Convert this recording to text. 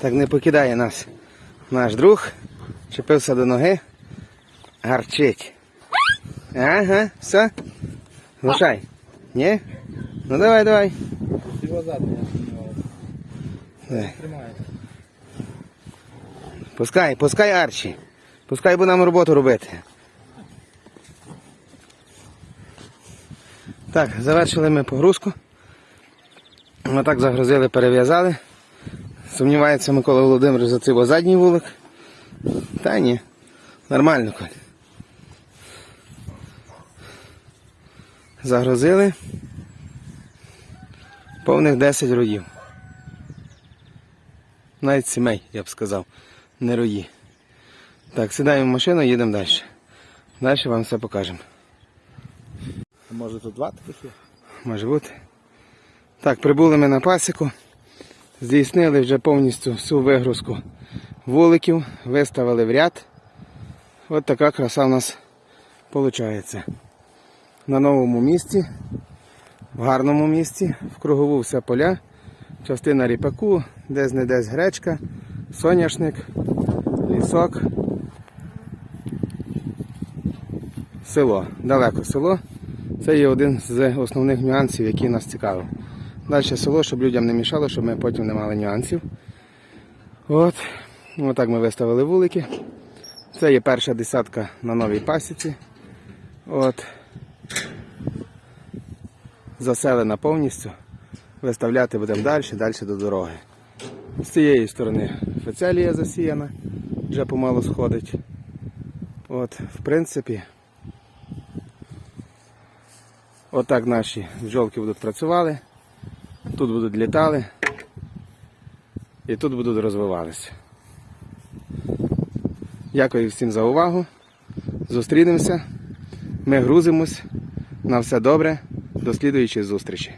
Так не покидає нас наш друг. Чепився до ноги. Гарчить. Ага, все. Лишай. Ні? Ну давай, давай. Його давай. Тримає. Пускай, пускай Арчі. Пускай буде нам роботу робити. Так, завершили ми погрузку. Отак загрузили, перев'язали. Сумнівається Микола Володимирович за цей задній вулик. Та ні. Нормально, Коль. Загрузили. Повних 10 роїв. Навіть сімей, я б сказав, не рої. Так, сідаємо в машину, і їдемо далі. Далі вам все покажемо. Може тут два таких є? Може бути. Так, прибули ми на пасіку. Здійснили вже повністю всю вигрузку вуликів, виставили в ряд. От така краса в нас виходить. На новому місці, в гарному місці, в кругову все поля, частина ріпаку, десь не десь гречка, соняшник, лісок. Село. Далеко село. Це є один з основних нюансів, який нас цікавив. Далі село, щоб людям не мішало, щоб ми потім не мали нюансів. От. Отак ми виставили вулики. Це є перша десятка на новій пасіці. От. Заселена повністю. Виставляти будемо далі, далі до дороги. З цієї сторони фецелія засіяна, вже помалу сходить. От, в принципі, отак наші бджолки будуть працювали, тут будуть літали і тут будуть розвиватися. Дякую всім за увагу. Зустрінемося. Ми грузимось. На все добре. До слідуючої зустрічі.